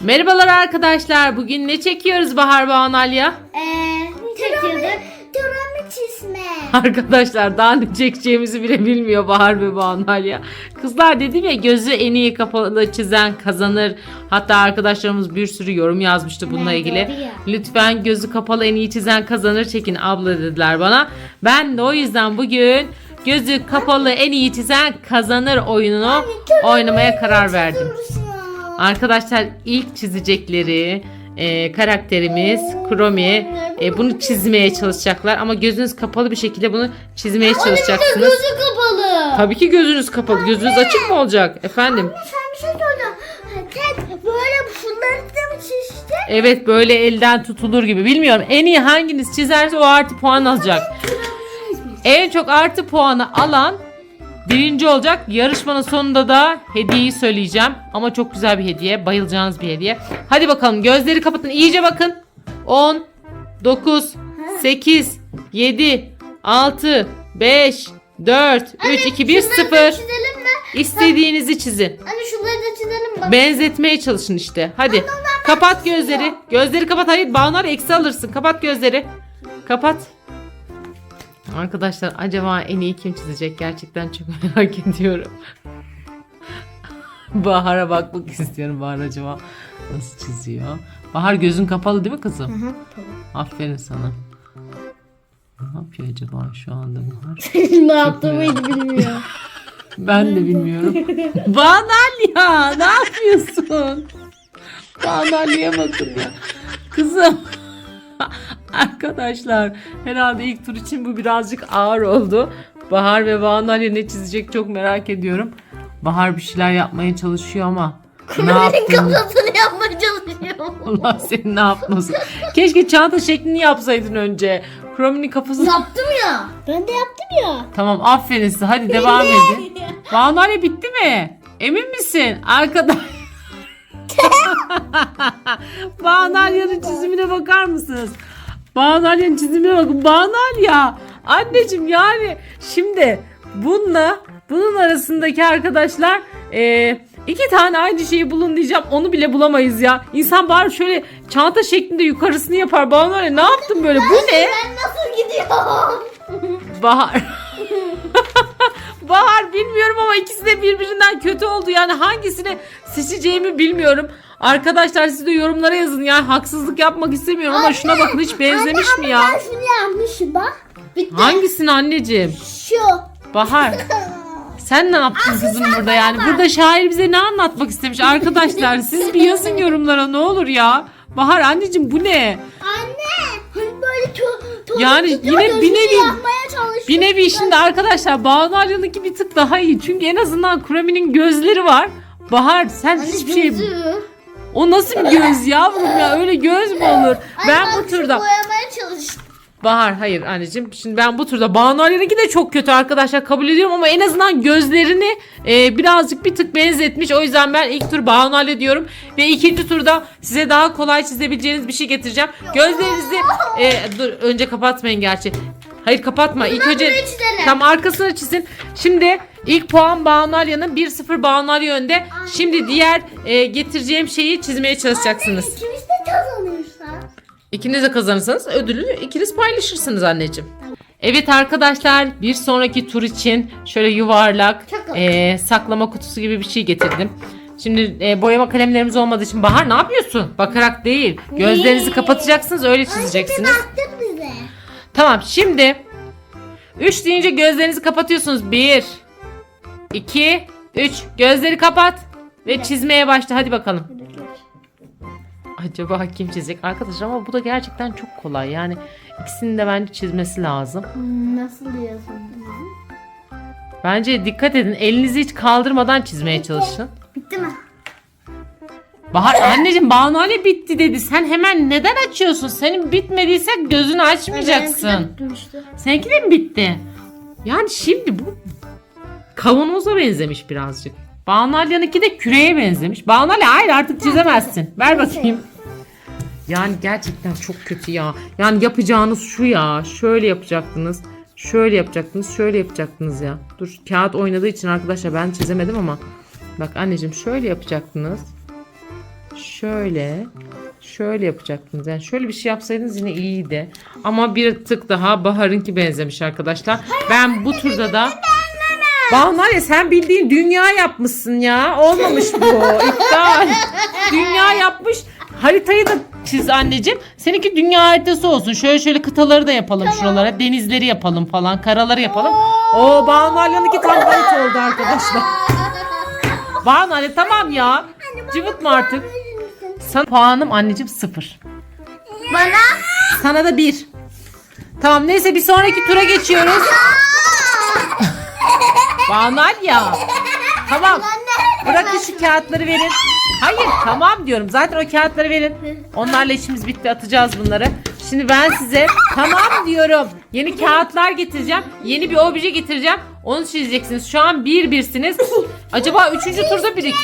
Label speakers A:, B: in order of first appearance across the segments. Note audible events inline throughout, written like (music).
A: Merhabalar arkadaşlar. Bugün ne çekiyoruz Bahar ve Analya?
B: Eee çekiyorduk. Duramı çizme. (laughs)
A: Arkadaşlar daha ne çekeceğimizi bile bilmiyor Bahar ve Analya. Kızlar dedim ya gözü en iyi kapalı çizen kazanır. Hatta arkadaşlarımız bir sürü yorum yazmıştı bununla ilgili.
B: ya.
A: Lütfen gözü kapalı en iyi çizen kazanır çekin abla dediler bana. Ben de o yüzden bugün gözü kapalı en iyi çizen kazanır oyununu oynamaya karar verdim. Arkadaşlar ilk çizecekleri e, karakterimiz Kromi e, bunu çizmeye çalışacaklar ama gözünüz kapalı bir şekilde bunu çizmeye çalışacaksınız.
B: Gözü kapalı.
A: Tabii ki gözünüz kapalı. Gözünüz açık mı olacak efendim?
B: Sen bir şey söyle. Tek böyle şunları da mı çizdin?
A: Evet böyle elden tutulur gibi. Bilmiyorum en iyi hanginiz çizerse o artı puan alacak. En çok artı puanı alan birinci olacak. Yarışmanın sonunda da hediyeyi söyleyeceğim. Ama çok güzel bir hediye. Bayılacağınız bir hediye. Hadi bakalım gözleri kapatın. İyice bakın. 10, 9, 8, 7, 6, 5, 4, 3, 2, 1, 0.
B: Çizelim mi?
A: İstediğinizi çizin.
B: Hani şunları da çizelim bak.
A: Benzetmeye çalışın işte. Hadi. Kapat gözleri. Gözleri kapat. Hayır bağlar eksi alırsın. Kapat gözleri. Kapat. Arkadaşlar acaba en iyi kim çizecek? Gerçekten çok (laughs) merak ediyorum. Bahar'a bakmak istiyorum. Bahar acaba nasıl çiziyor? Bahar gözün kapalı değil mi kızım? Aferin sana. Ne yapıyor acaba şu anda Bahar? (laughs)
B: ne yaptığımı hiç bilmiyorum. (laughs)
A: Ben de bilmiyorum. Banalya ne yapıyorsun? Banalya'ya bakın ya. Kızım. (laughs) Arkadaşlar herhalde ilk tur için bu birazcık ağır oldu. Bahar ve Banalya ne çizecek çok merak ediyorum. Bahar bir şeyler yapmaya çalışıyor ama ne yaptığını
B: kafasını yapmaya çalışıyorum.
A: Allah senin ne yapmasın. Keşke çanta şeklini yapsaydın önce. Chrome'nin kafasını
B: Yaptım ya. Ben de yaptım ya.
A: Tamam aferin size. Hadi devam edin. Banale bitti mi? Emin misin? Arkadaş. (laughs) (laughs) Banalya'nın çizimine bakar mısınız? Banalya'nın çizimine bakın. Banalya. Anneciğim yani şimdi bununla bunun arasındaki arkadaşlar eee iki tane aynı şeyi bulun diyeceğim. Onu bile bulamayız ya. İnsan bari şöyle çanta şeklinde yukarısını yapar. Banalya ne yaptın böyle? Bu ne?
B: Ben nasıl gidiyorum? (laughs)
A: Bahar. (laughs) Bahar bilmiyorum ama ikisi de birbirinden kötü oldu. Yani hangisini seçeceğimi bilmiyorum. Arkadaşlar siz de yorumlara yazın ya. Haksızlık yapmak istemiyorum ama şuna bakın hiç benzemiş mi ya?
B: Ben şunu yapmışım bak. Bitti.
A: Hangisini anneciğim?
B: Şu.
A: Bahar. (laughs) Sen ne yaptın kızım burada yani? Burada şair bize ne anlatmak istemiş? Arkadaşlar (laughs) siz bir yazın yorumlara ne olur ya. Bahar anneciğim bu ne?
B: Anne. Hani böyle to to
A: Yani yine bir nevi-
B: yapmaya çalışıyor.
A: Bir nevi şimdi arkadaşlar Banu Alya'nınki bir tık daha iyi. Çünkü en azından Kurami'nin gözleri var. Bahar sen hiçbir şey...
B: gözü.
A: O nasıl bir göz yavrum ya? Öyle göz mü olur? Ben bu
B: şu
A: turda...
B: Boyamaya çalıştım.
A: Bahar hayır anneciğim. Şimdi ben bu turda Banu Alya'nınki de çok kötü arkadaşlar kabul ediyorum ama en azından gözlerini e, birazcık bir tık benzetmiş. O yüzden ben ilk tur Banu Alya diyorum. Ve ikinci turda size daha kolay çizebileceğiniz bir şey getireceğim. Gözlerinizi... e, dur önce kapatmayın gerçi. Hayır kapatma. İlk önce
B: çizelim.
A: tam arkasını çizin. Şimdi ilk puan Banu Alya'nın 1-0 Banu Alya önde. Şimdi diğer e, getireceğim şeyi çizmeye çalışacaksınız.
B: İkimiz de kazanırsa.
A: İkiniz de kazanırsanız ödülü ikiniz paylaşırsınız anneciğim. Evet arkadaşlar bir sonraki tur için şöyle yuvarlak
B: Çok
A: e, saklama kutusu gibi bir şey getirdim. Şimdi e, boyama kalemlerimiz olmadığı için Bahar ne yapıyorsun? Bakarak değil. Gözlerinizi kapatacaksınız öyle çizeceksiniz.
B: Bize.
A: Tamam şimdi 3 deyince gözlerinizi kapatıyorsunuz. 1 2 3 gözleri kapat ve çizmeye başla hadi bakalım. Acaba kim çizecek arkadaşlar ama bu da gerçekten çok kolay. Yani ikisini de bence çizmesi lazım.
B: Nasıl diyorsun?
A: Bence dikkat edin. Elinizi hiç kaldırmadan çizmeye çalışın.
B: Bitti mi?
A: Bahar anneciğim Banu Ali bitti dedi. Sen hemen neden açıyorsun? Senin bitmediyse gözünü açmayacaksın. Seninki de mi bitti? Yani şimdi bu kavanoza benzemiş birazcık. Banu Alya'nınki de küreye benzemiş. Banu Ali hayır artık çizemezsin. Ver bakayım. Yani gerçekten çok kötü ya. Yani yapacağınız şu ya. Şöyle yapacaktınız. Şöyle yapacaktınız. Şöyle yapacaktınız ya. Dur kağıt oynadığı için arkadaşlar ben çizemedim ama. Bak anneciğim şöyle yapacaktınız. Şöyle şöyle yapacaktınız. Yani şöyle bir şey yapsaydınız yine iyiydi. Ama bir tık daha Bahar'ınki benzemiş arkadaşlar. Ben bu turda da Banu ya sen bildiğin dünya yapmışsın ya. Olmamış bu. (laughs) İptal. dünya yapmış. Haritayı da çiz anneciğim. Seninki dünya haritası olsun. Şöyle şöyle kıtaları da yapalım şuralara. Denizleri yapalım falan. Karaları yapalım. Oo Banu Alya'nınki tam harita oldu arkadaşlar. (laughs) Alya tamam ya. Cıvıtma artık. Sana puanım anneciğim sıfır.
B: Bana.
A: Sana da bir. Tamam neyse bir sonraki tura geçiyoruz. Banu Alya. Tamam. Bırakın şu kağıtları verin. Hayır tamam diyorum. Zaten o kağıtları verin. Onlarla işimiz bitti. Atacağız bunları. Şimdi ben size tamam diyorum. Yeni kağıtlar getireceğim. Yeni bir obje getireceğim. Onu çizeceksiniz. Şu an bir birsiniz. Acaba üçüncü turda birik.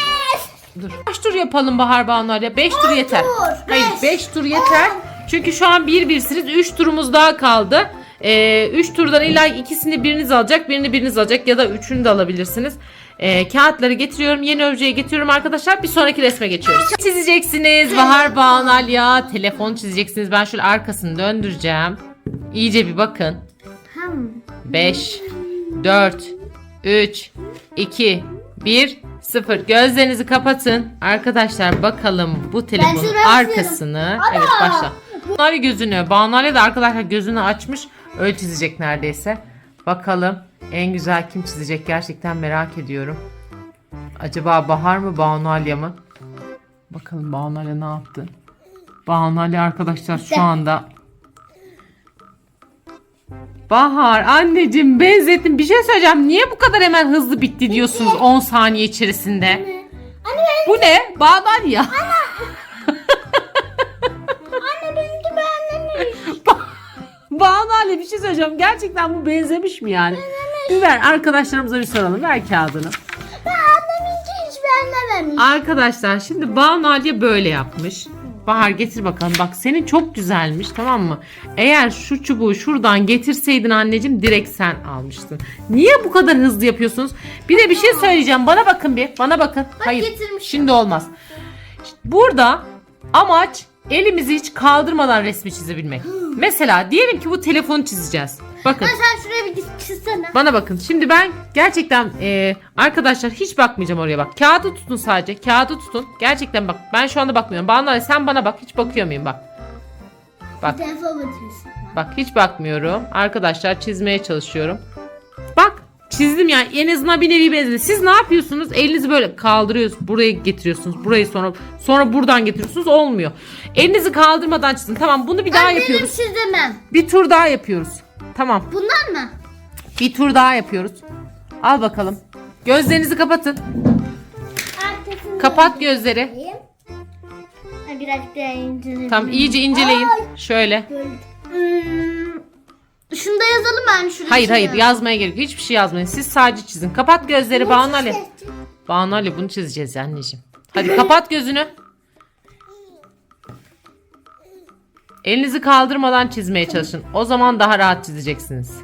A: Dur. Kaç tur yapalım Bahar Banu Alya? Beş tur yeter.
B: tur,
A: Hayır
B: beş.
A: beş tur yeter. Çünkü şu an bir birsiniz. Üç turumuz daha kaldı. Ee, üç turdan illa ikisini biriniz alacak, birini biriniz alacak ya da üçünü de alabilirsiniz. Ee, kağıtları getiriyorum, yeni objeyi getiriyorum arkadaşlar. Bir sonraki resme geçiyoruz. Çizeceksiniz Bahar Banu Alya. Telefon çizeceksiniz. Ben şöyle arkasını döndüreceğim. İyice bir bakın.
B: Tamam.
A: 5, 4, 3, 2, 1, 0. Gözlerinizi kapatın. Arkadaşlar bakalım bu telefonun
B: şuraya
A: arkasını. Evet başla. Banali gözünü. Banali de arkadaşlar gözünü açmış. Öyle çizecek neredeyse. Bakalım en güzel kim çizecek gerçekten merak ediyorum. Acaba Bahar mı Banu Alya mı? Bakalım Banu Alya ne yaptı? Banu Alya arkadaşlar şu anda Bahar anneciğim benzettim. Bir şey söyleyeceğim. Niye bu kadar hemen hızlı bitti diyorsunuz 10 saniye içerisinde?
B: Anne ben.
A: Bu ne? Bağlar ya. (laughs)
B: Anne benimki beğenmemiş.
A: Banu Ali bir şey söyleyeceğim. Gerçekten bu benzemiş mi yani? Bir ver arkadaşlarımıza bir soralım. Ver kağıdını.
B: Ben anneminki hiç beğenmemiş.
A: Arkadaşlar şimdi Banu Ali'ye böyle yapmış. Bahar getir bakalım. Bak senin çok güzelmiş tamam mı? Eğer şu çubuğu şuradan getirseydin anneciğim direkt sen almıştın. Niye bu kadar hızlı yapıyorsunuz? Bir de bir şey söyleyeceğim. Bana bakın bir. Bana bakın. Hayır.
B: getirmişim.
A: Şimdi olmaz. Burada amaç elimizi hiç kaldırmadan resmi çizebilmek. Mesela diyelim ki bu telefonu çizeceğiz. Bakın.
B: sen şuraya bir çizsene.
A: Bana bakın. Şimdi ben gerçekten e, arkadaşlar hiç bakmayacağım oraya bak. Kağıdı tutun sadece. Kağıdı tutun. Gerçekten bak. Ben şu anda bakmıyorum. Bana sen bana bak. Hiç bakıyor muyum bak. Bak. Bak hiç bakmıyorum. Arkadaşlar çizmeye çalışıyorum. Bak çizdim yani en azından bir nevi benzedi. Siz ne yapıyorsunuz? Elinizi böyle kaldırıyorsunuz. Buraya getiriyorsunuz. Burayı sonra sonra buradan getiriyorsunuz. Olmuyor. Elinizi kaldırmadan çizin. Tamam bunu bir daha yapıyoruz.
B: çizemem.
A: Bir tur daha yapıyoruz. Tamam.
B: Bundan mı?
A: Bir tur daha yapıyoruz. Al bakalım. Gözlerinizi kapatın.
B: Arkasını
A: Kapat gözleri.
B: Ha, Birazcık daha inceleyelim.
A: Tam iyice inceleyin. Şöyle.
B: Hmm, şunu da yazalım ben şuraya.
A: Hayır hayır yazmaya gerek yok. Hiçbir şey yazmayın. Siz sadece çizin. Kapat gözleri Banu Ali. Banu Ali bunu çizeceğiz anneciğim. Hadi kapat gözünü. Elinizi kaldırmadan çizmeye çalışın. O zaman daha rahat çizeceksiniz.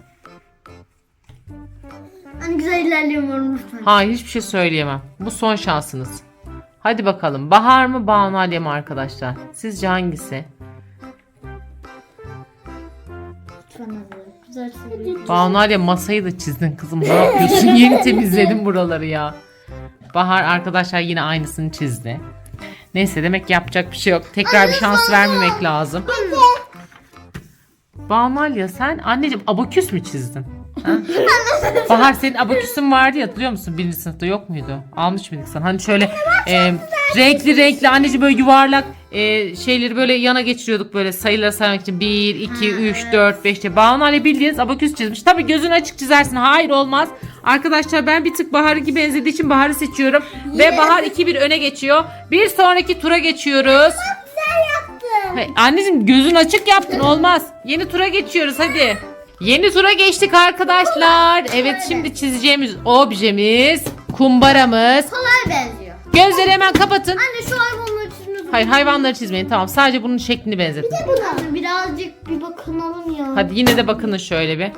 B: Hani güzel ilerliyorum lütfen.
A: Hayır hiçbir şey söyleyemem. Bu son şansınız. Hadi bakalım. Bahar mı Banu Ali mi arkadaşlar? Sizce hangisi?
B: Hazır. Güzel çizelim.
A: Banu masayı da çizdin kızım. Ne yapıyorsun? (laughs) Yeni temizledim buraları ya. Bahar arkadaşlar yine aynısını çizdi. Neyse demek yapacak bir şey yok. Tekrar bir şans vermemek lazım. Banu sen anneciğim abaküs mü çizdin? Ha? Bahar senin abaküsün vardı ya hatırlıyor musun? Birinci sınıfta yok muydu? Almış mıydık sen? Hani şöyle e, renkli renkli anneciğim böyle yuvarlak e, şeyleri böyle yana geçiriyorduk böyle sayıları saymak için. 1, 2, 3, 4, 5 diye. Banu Ali bildiğiniz abaküs çizmiş. Tabii gözünü açık çizersin. Hayır olmaz. Arkadaşlar ben bir tık Bahar'ınki benzediği için Bahar'ı seçiyorum. Ve Bahar 2-1 öne geçiyor. Bir sonraki tura geçiyoruz. Hey, anneciğim gözün açık yaptın olmaz. Yeni tura geçiyoruz hadi. Yeni tura geçtik arkadaşlar. Evet şimdi çizeceğimiz objemiz kumbaramız.
B: Kolay benziyor.
A: Gözleri hemen kapatın.
B: Anne şu hayvanları çizmiyoruz.
A: Hayır hayvanları çizmeyin tamam sadece bunun şeklini benzetin.
B: Buna birazcık bir bakınalım ya.
A: Hadi yine de bakının şöyle bir.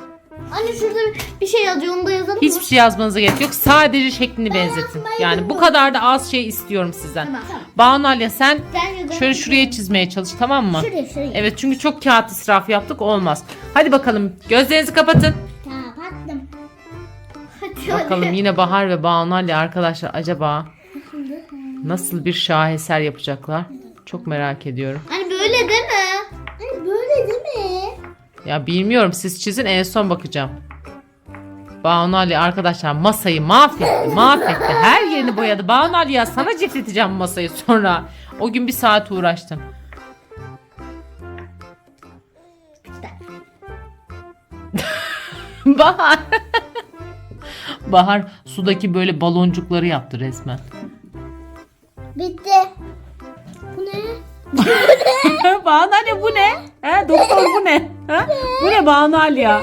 B: Anne şurada bir şey yazıyor onu da yazalım
A: Hiçbir
B: mı?
A: şey yazmanıza gerek yok. Sadece şeklini benzetin.
B: ben
A: Yani bu kadar da az şey istiyorum sizden.
B: Tamam.
A: Banu Alya sen şöyle şuraya çizmeye çalış tamam mı?
B: Şuraya şuraya.
A: Evet çünkü çok kağıt israfı yaptık olmaz. Hadi bakalım gözlerinizi kapatın.
B: Kapattım. Hadi
A: Bakalım yine Bahar ve Banu Alya arkadaşlar acaba nasıl bir şaheser yapacaklar? Çok merak ediyorum.
B: Hani
A: Ya bilmiyorum siz çizin en son bakacağım. Banu Ali arkadaşlar masayı mahvetti mahvetti. Her yerini boyadı. Banu Ali ya sana cifleteceğim masayı sonra. O gün bir saat uğraştım. (laughs) Bahar. (laughs) Bahar sudaki böyle baloncukları yaptı resmen.
B: Bitti. Bu ne? (laughs)
A: Banu Ali bu ne? He, doktor bu ne? Ha? Bu ne Banu Ali ya?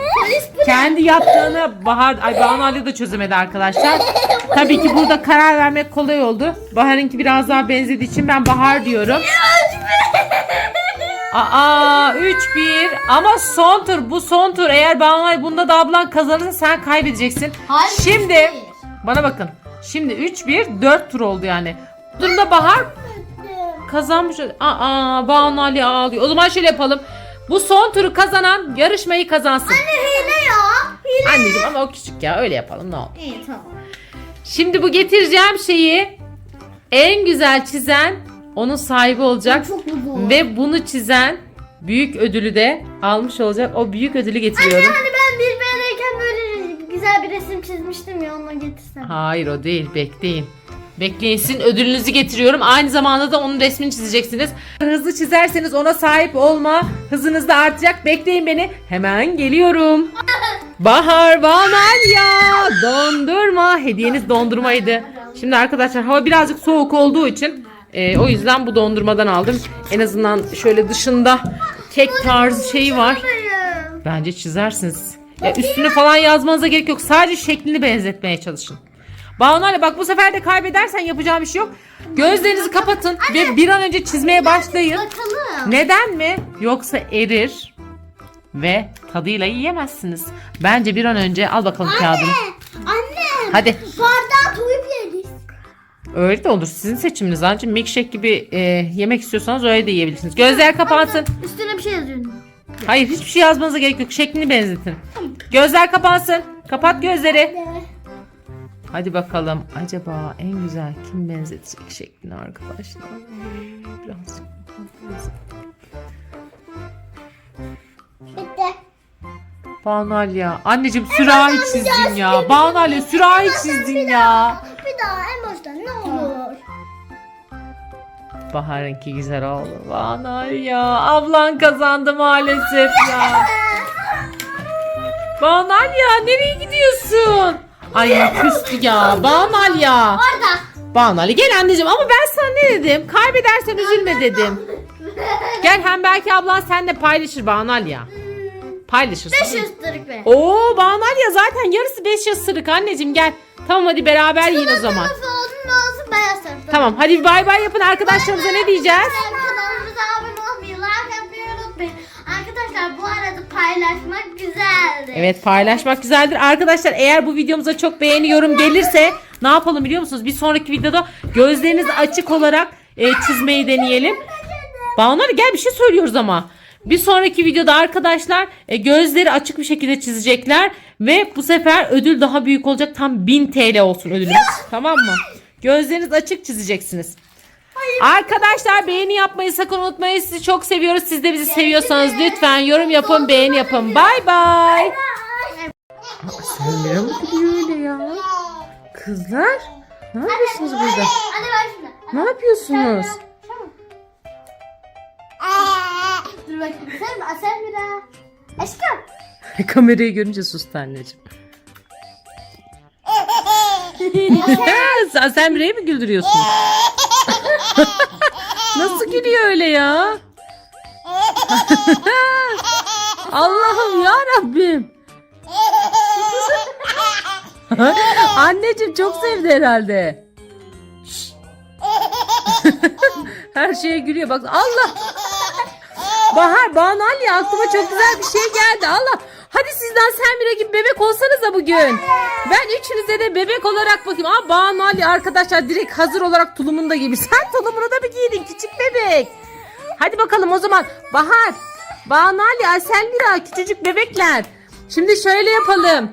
A: Kendi yaptığını Bahar, ay Banu Ali de çözemedi arkadaşlar. (laughs) Tabii ki burada karar vermek kolay oldu. Bahar'ınki biraz daha benzediği için ben Bahar diyorum. (laughs) Aa 3-1 ama son tur bu son tur. Eğer Banu Ali bunda da ablan kazanırsa sen kaybedeceksin.
B: Hayır,
A: Şimdi
B: üç
A: bana bakın. Şimdi 3-1 4 tur oldu yani. Bu durumda Bahar kazanmış. Aa Banu Ali ağlıyor. O zaman şöyle yapalım. Bu son turu kazanan yarışmayı kazansın.
B: Hile ya. Hile.
A: Anneciğim ama o küçük ya öyle yapalım ne olur.
B: İyi tamam.
A: Şimdi bu getireceğim şeyi en güzel çizen onun sahibi olacak.
B: Çok.
A: Ve bunu çizen büyük ödülü de almış olacak. O büyük ödülü getiriyorum.
B: Hani ben bir böyle güzel bir resim çizmiştim ya onu getirsem.
A: Hayır o değil bekleyin. Bekleyin sizin ödülünüzü getiriyorum. Aynı zamanda da onun resmini çizeceksiniz. Hızlı çizerseniz ona sahip olma hızınız da artacak. Bekleyin beni. Hemen geliyorum. (laughs) Bahar Vanalya dondurma. Hediyeniz dondurmaydı. Şimdi arkadaşlar hava birazcık soğuk olduğu için e, o yüzden bu dondurmadan aldım. En azından şöyle dışında kek tarzı şeyi var. Bence çizersiniz. Ya üstünü falan yazmanıza gerek yok. Sadece şeklini benzetmeye çalışın. Banu bak bu sefer de kaybedersen yapacağım bir şey yok. Gözlerinizi kapatın ve bir an önce çizmeye başlayın.
B: Bakalım.
A: Neden mi? Yoksa erir ve tadıyla yiyemezsiniz. Bence bir an önce al bakalım kağıdını.
B: Anne.
A: Hadi.
B: Bardağı koyup yeriz.
A: Öyle de olur. Sizin seçiminiz. Ancak milkshake gibi e, yemek istiyorsanız öyle de yiyebilirsiniz. Gözler kapansın.
B: Üstüne bir şey yazıyorum.
A: Hayır hiçbir şey yazmanıza gerek yok. Şeklini benzetin. Gözler kapansın. Kapat gözleri. Hadi bakalım. Acaba en güzel kim benzetecek şeklini arkadaşlar? Biraz.
B: Bitti.
A: Banalya. Anneciğim sürahi çizdin ya. Banalya sürahi çizdin ya.
B: Bir daha en baştan ne olur.
A: Bahar'ınki güzel oldu. Banalya. Ablan kazandı maalesef ya. Banalya nereye gidiyorsun? Ay küstü ya. Banalya.
B: Orada.
A: Banalya gel anneciğim ama ben sana ne dedim? Kaybedersen üzülme dedim. Gel hem belki ablan seninle paylaşır Banalya. Paylaşırsın.
B: 500 liralık be.
A: Oo Banalya zaten yarısı 5 ısırık anneciğim gel. Tamam hadi beraber yiyin o zaman.
B: Tarafı onun lazım beyaz tarafı.
A: Tamam hadi bir bay bay yapın arkadaşlarımıza ne diyeceğiz?
B: Kanalımıza abone olmayı, like yapmayı unutmayın. Arkadaşlar bu arada paylaşmak güzeldi.
A: Evet paylaşmak güzeldir. Arkadaşlar eğer bu videomuza çok beğeni yorum gelirse ne yapalım biliyor musunuz? Bir sonraki videoda gözleriniz açık olarak e, çizmeyi deneyelim. Banalya gel bir şey söylüyoruz ama. Bir sonraki videoda arkadaşlar e, gözleri açık bir şekilde çizecekler ve bu sefer ödül daha büyük olacak. Tam 1000 TL olsun ödülümüz. tamam mı? Gözleriniz açık çizeceksiniz. Arkadaşlar beğeni yapmayı sakın unutmayın. Sizi çok seviyoruz. Siz de bizi seviyorsanız lütfen yorum yapın, beğeni yapın. Bay bay. Sen mı gidiyor öyle ya? Kızlar ne yapıyorsunuz burada?
B: Hadi ver şunu.
A: Ne yapıyorsunuz?
B: Dur bakayım. Sen, sen bir daha. Aşkım. (laughs)
A: Kamerayı görünce sustu anneciğim. (laughs) (laughs) sen, sen bireyi mi güldürüyorsun? (laughs) Nasıl gülüyor öyle ya? (laughs) Allah'ım ya Rabbim. (laughs) Anneciğim çok sevdi herhalde. Her şeye gülüyor bak Allah. Bahar Banu Ali aklıma çok güzel bir şey geldi. Allah. Hadi sizden Semira gibi bebek olsanıza bugün. Ben üçünüze de bebek olarak bakayım. Aa Banu Ali arkadaşlar direkt hazır olarak tulumunda gibi. (laughs) Sen tulumunu da mı giydin küçük bebek? Hadi bakalım o zaman. Bahar, Banu Ali, Aselmira küçücük bebekler. Şimdi şöyle yapalım.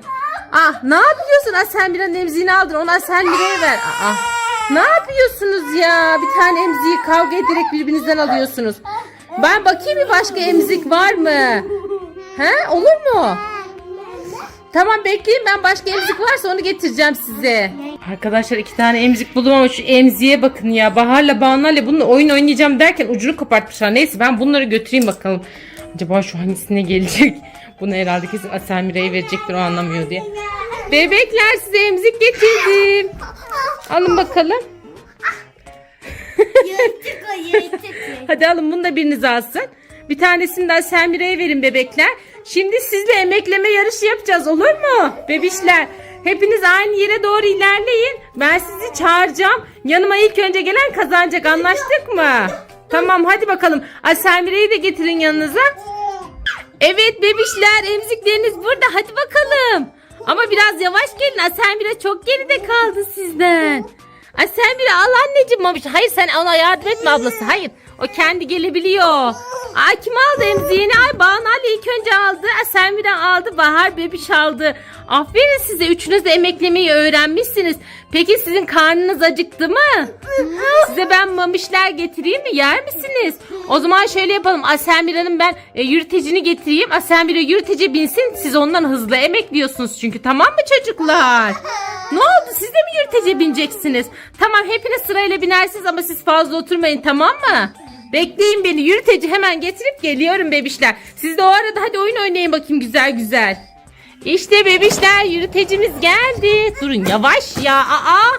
A: Ah ne yapıyorsun Aselmira'nın emziğini aldın onu Aselmira'ya ver. Aa, ne yapıyorsunuz ya? Bir tane emziği kavga ederek birbirinizden alıyorsunuz. Ben bakayım bir başka emzik var mı? He olur mu? Tamam bekleyin ben başka emzik varsa onu getireceğim size. Arkadaşlar iki tane emzik buldum ama şu emziğe bakın ya. Bahar'la Banu'yla bununla oyun oynayacağım derken ucunu kopartmışlar. Neyse ben bunları götüreyim bakalım. Acaba şu hangisine gelecek? (laughs) Bunu herhalde kesin Aselmire'ye verecektir o anlamıyor diye. Bebekler size emzik getirdim. Alın bakalım.
B: Yırtık o yırtık.
A: Hadi alın bunu da biriniz alsın. Bir tanesini de Semire'ye verin bebekler. Şimdi sizle emekleme yarışı yapacağız olur mu bebişler? Hepiniz aynı yere doğru ilerleyin. Ben sizi çağıracağım. Yanıma ilk önce gelen kazanacak anlaştık mı? Tamam hadi bakalım. Semire'yi de getirin yanınıza. Evet bebişler emzikleriniz burada hadi bakalım. Ama biraz yavaş gelin Aselmira çok geride kaldı sizden. Aselmira al anneciğim. Hayır sen ona yardım etme ablası hayır. O kendi gelebiliyor. Ay kim aldı emziğini? Ay Banu Ali ilk önce aldı. Aselmira aldı. Bahar bebiş aldı. Aferin size. Üçünüz de emeklemeyi öğrenmişsiniz. Peki sizin karnınız acıktı mı? Size ben mamışlar getireyim mi? Yer misiniz? O zaman şöyle yapalım. Aselmira'nın ben e, yürütecini getireyim. Aselmira yürütece binsin. Siz ondan hızlı emekliyorsunuz çünkü. Tamam mı çocuklar? Ne oldu? Siz de mi yürütece bineceksiniz? Tamam hepiniz sırayla binersiniz ama siz fazla oturmayın tamam mı? Bekleyin beni. Yürüteci hemen getirip geliyorum bebişler. Siz de o arada hadi oyun oynayın bakayım güzel güzel. İşte bebişler yürütecimiz geldi. Durun yavaş ya. Aa,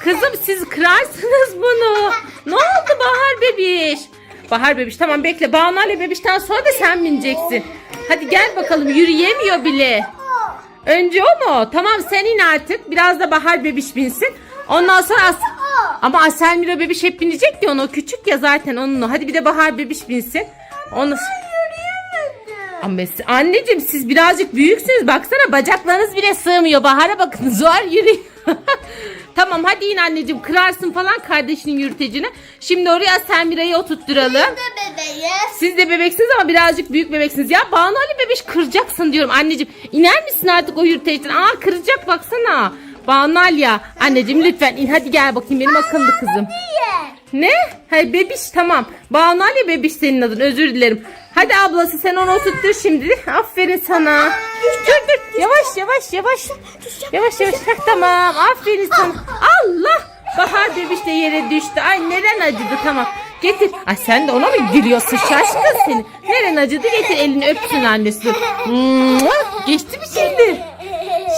A: kızım siz kırarsınız bunu. Ne oldu Bahar bebiş? Bahar bebiş tamam bekle. Banu ile bebişten sonra da sen bineceksin. Hadi gel bakalım yürüyemiyor bile. Önce o mu? Tamam sen in artık. Biraz da Bahar bebiş binsin. Ondan sonra As ama Aselmira bebiş hep binecek ya onu. O küçük ya zaten onun. o. Hadi bir de Bahar bebiş binsin. Onu... Ama siz- anneciğim siz birazcık büyüksünüz. Baksana bacaklarınız bile sığmıyor. Bahar'a bakın (laughs) zor yürüyor. (laughs) tamam hadi in anneciğim kırarsın falan kardeşinin yürütecini. Şimdi oraya Selmira'yı oturtturalım.
B: de bebeğiz.
A: Siz de bebeksiniz ama birazcık büyük bebeksiniz. Ya Banu Ali bebeş kıracaksın diyorum anneciğim. İner misin artık o yürüteciden? Aa kıracak baksana. Banu Ali ya. Anneciğim lütfen in hadi gel bakayım benim akıllı kızım. Ne? Hayır bebiş tamam. Banu Ali bebiş senin adın özür dilerim. Hadi ablası sen onu oturttur şimdi. Aferin sana. Dur dur yavaş yavaş yavaş. Yavaş yavaş Heh, tamam aferin sana. Allah. Bahar bebiş de yere düştü. Ay neren acıdı tamam. Getir. Ay sen de ona mı gülüyorsun şaşkın seni. Neren acıdı getir elini öpsün annesi. Geçti mi şimdi?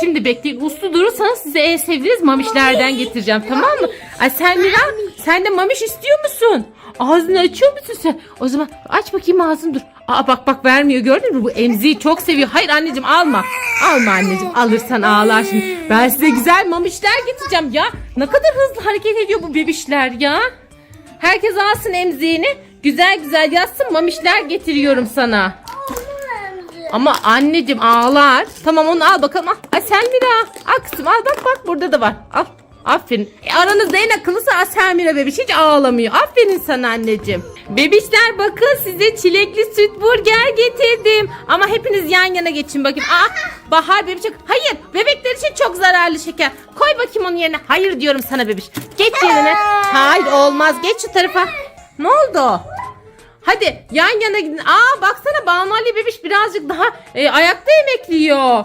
A: Şimdi bekleyin uslu durursanız size en sevdiğiniz mamişlerden getireceğim tamam mı? Ay Selmira sen de mamiş istiyor musun? Ağzını açıyor musun sen? O zaman aç bakayım ağzını dur. Aa bak bak vermiyor gördün mü? Bu emziği çok seviyor. Hayır anneciğim alma. Alma anneciğim alırsan ağlar şimdi. Ben size güzel mamişler getireceğim ya. Ne kadar hızlı hareket ediyor bu bebişler ya. Herkes alsın emziğini. Güzel güzel yatsın mamişler getiriyorum sana. Ama anneciğim ağlar. Tamam onu al bakalım. Al. Ay Selmira. Al kızım al bak bak burada da var. Al. Aferin. E, aranızda en akıllısı Selmira bebiş. Hiç ağlamıyor. Aferin sana anneciğim. Bebişler bakın size çilekli süt burger getirdim. Ama hepiniz yan yana geçin bakayım. Aa, Bahar bebiş. Hayır bebekler için çok zararlı şeker. Koy bakayım onun yerine. Hayır diyorum sana bebiş. Geç yerine. Hayır olmaz. Geç şu tarafa. Ne oldu? Hadi yan yana gidin. Aa baksana Banu Ali bebiş birazcık daha e, ayakta emekliyor.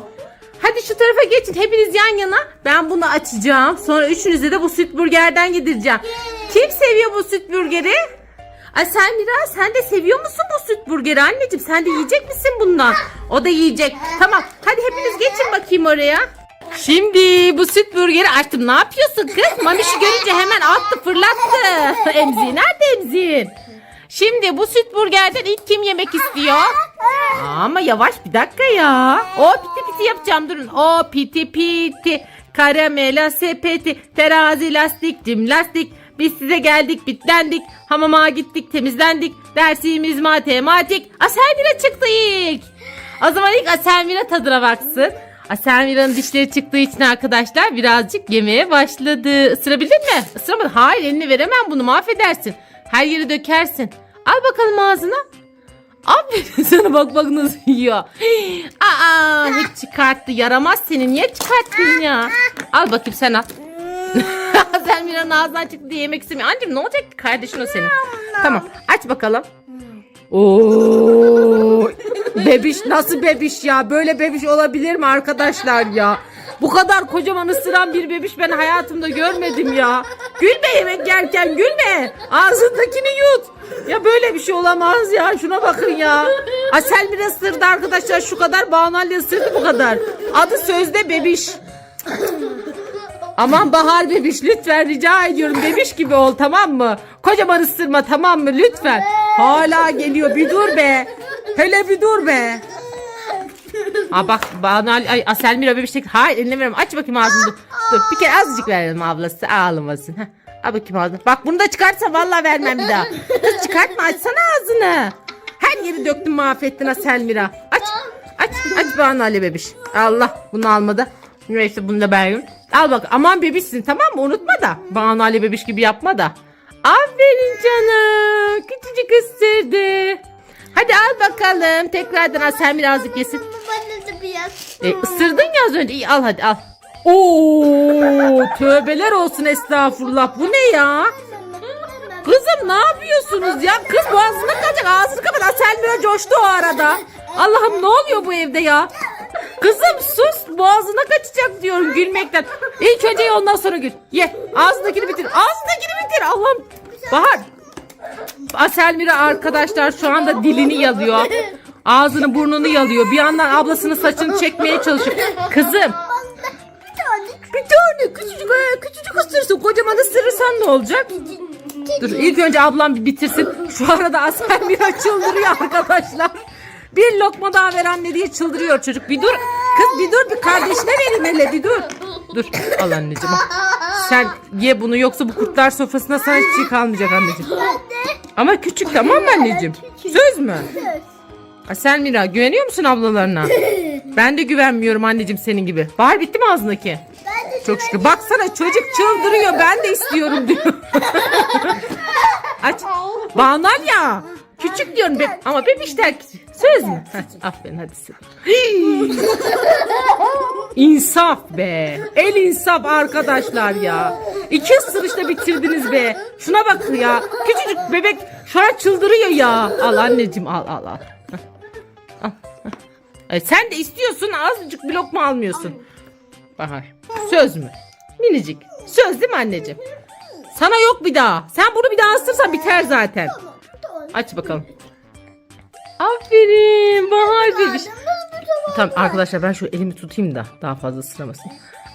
A: Hadi şu tarafa geçin. Hepiniz yan yana. Ben bunu açacağım. Sonra üçünüze de bu süt burgerden yedireceğim. Kim seviyor bu süt burgeri? Ay sen Mira sen de seviyor musun bu süt burgeri anneciğim? Sen de yiyecek misin bundan? O da yiyecek. Tamam hadi hepiniz geçin bakayım oraya. Şimdi bu süt burgeri açtım. Ne yapıyorsun kız? Mamişi görünce hemen attı fırlattı. (laughs) Emziğin nerede emziğin? Şimdi bu süt burgerden ilk kim yemek istiyor? Ama yavaş bir dakika ya. O piti piti yapacağım durun. O piti piti. Karamela sepeti. Terazi lastik cim lastik. Biz size geldik bitlendik. Hamama gittik temizlendik. Dersimiz matematik. Aselmira çıktı ilk. O zaman ilk Aselmira tadına baksın. Aselmira'nın dişleri çıktığı için arkadaşlar birazcık yemeye başladı. Isırabildin mi? Isıramadın. Hayır elini veremem bunu mahvedersin. Her yeri dökersin. Al bakalım ağzına. Aferin (laughs) sana bak bak nasıl yiyor. Aa hep çıkarttı. Yaramaz seni. Niye çıkarttın ya? Al bakayım sen al. (laughs) Selmira'nın ağzından çıktı diye yemek istemiyor. Anneciğim ne olacak ki kardeşin o senin. Tamam aç bakalım. Oo, bebiş nasıl bebiş ya? Böyle bebiş olabilir mi arkadaşlar ya? Bu kadar kocaman ısıran bir bebiş ben hayatımda görmedim ya. Gülme yemek yerken gülme. Ağzındakini yut. Ya böyle bir şey olamaz ya. Şuna bakın ya. Asel bir ısırdı arkadaşlar. Şu kadar Banalya ısırdı bu kadar. Adı sözde bebiş. Aman Bahar bebiş lütfen rica ediyorum bebiş gibi ol tamam mı? Kocaman ısırma tamam mı lütfen. Hala geliyor bir dur be. Hele bir dur be. Aa bak bana ay Aselmira bebiş tek hayır eline aç bakayım ağzını dur. dur bir kere azıcık verelim ablası ağlamasın. Heh. Al bakayım ağzını. Bak bunu da çıkarsa vallahi vermem bir daha. Kız çıkartma açsana ağzını. Her yeri döktün mahvettin Aselmira. Aç aç aç bana Ali bebiş. Allah bunu almadı. Neyse bunu da ben Al bak aman bebişsin tamam mı unutma da. Bana Ali bebiş gibi yapma da. Aferin canım. Küçücük ısırdı. Hadi al bakalım. Tekrardan al sen birazcık yesin.
B: Bana da.
A: E, ısırdın ya az önce. İyi al hadi al. Oo, tövbeler olsun estağfurullah. Bu ne ya? Kızım ne yapıyorsunuz ya? Kız boğazında kalacak. Ağzını kapat. Aselmira coştu o arada. Allah'ım ne oluyor bu evde ya? Kızım sus. Boğazına kaçacak diyorum gülmekten. İlk önce ye ondan sonra gül. Ye. Ağzındakini bitir. Ağzındakini bitir. Allah'ım. Bahar. Aselmira arkadaşlar şu anda dilini yalıyor. Ağzını burnunu yalıyor. Bir yandan ablasının saçını çekmeye çalışıyor. Kızım. Bir tane küçücük e, küçücük ısırsın. Kocaman ısırırsan ne olacak? Dur ilk önce ablam bir bitirsin. Şu arada Aselmira çıldırıyor arkadaşlar. Bir lokma daha ver anne diye çıldırıyor çocuk. Bir dur. Kız bir dur bir kardeşine verin hele bir dur. Dur al anneciğim al. Sen ye bunu yoksa bu kurtlar sofrasına sana hiçbir şey kalmayacak anneciğim. Ama küçük tamam mı anneciğim? Söz mü? Aselmira güveniyor musun ablalarına? Ben de güvenmiyorum anneciğim senin gibi. Bahar bitti mi ağzındaki? Çok şükür. Baksana çocuk çıldırıyor. Ben de istiyorum diyor. (laughs) Aç. Banal ya. Küçük diyorum be ama bebiş der ki. Söz mü? Heh, aferin hadi sen. İnsaf be. El insaf arkadaşlar ya. İki ısırışta bitirdiniz be. Şuna bak ya. Küçücük bebek şu an çıldırıyor ya. Al anneciğim al al al. Ay, sen de istiyorsun azıcık bir lokma almıyorsun. Bahar. Söz mü? Minicik. Söz değil mi anneciğim? Sana yok bir daha. Sen bunu bir daha ısırsan biter zaten. Aç bakalım. Aferin Bahar bebiş. Tamam arkadaşlar ben şu elimi tutayım da daha fazla ısıramasın.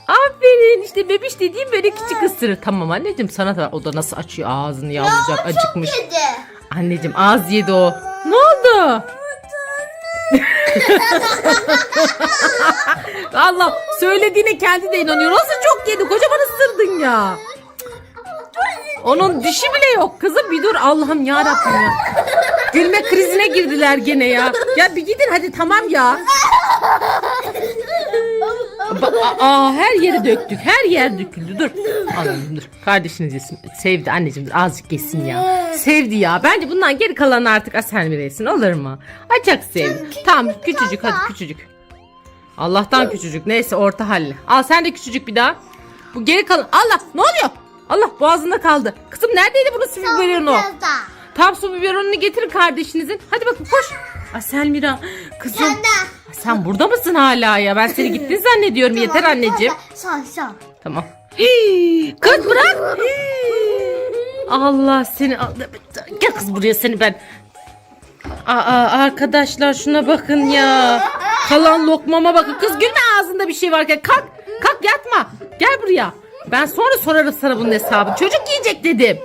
A: Aferin işte bebiş dediğim böyle küçük ısırır. Tamam anneciğim sana da o da nasıl açıyor ağzını yavrucak acıkmış.
B: Kedi.
A: Anneciğim az yedi o. Ne oldu? (laughs) Allah söylediğine kendi de inanıyor. Nasıl çok yedi? Kocaman ısırdın ya. Onun dişi bile yok. Kızım bir dur Allah'ım ya Rabbim ya. Gülme krizine girdiler gene ya. Ya bir gidin hadi tamam ya. Ba- aa, her yeri döktük. Her yer döküldü. Dur. Anladım dur. Kardeşiniz yesin. Sevdi anneciğim azıcık yesin ya. Sevdi ya. Bence bundan geri kalan artık Aselmir yesin. Olur mu? Ay çok sevdi. Tamam küçücük hadi küçücük. Allah'tan küçücük. Neyse orta halli. Al sen de küçücük bir daha. Bu geri kalan. Allah ne oluyor? Allah boğazında kaldı. Kızım neredeydi bunun su biberonu? Tam su biberonunu getirin kardeşinizin. Hadi bakın koş. (laughs) Aselmira kızım.
B: Sen de.
A: Sen burada mısın hala ya? Ben seni gittin zannediyorum. Yeter anneciğim.
B: Son son.
A: Tamam. Hii, Kız bırak. Hii. Allah seni. Gel kız buraya seni ben. Aa, arkadaşlar şuna bakın ya. Kalan lokmama bakın. Kız gülme ağzında bir şey varken. Kalk. Kalk yatma. Gel buraya. Ben sonra sorarım sana bunun hesabını. Çocuk yiyecek dedim.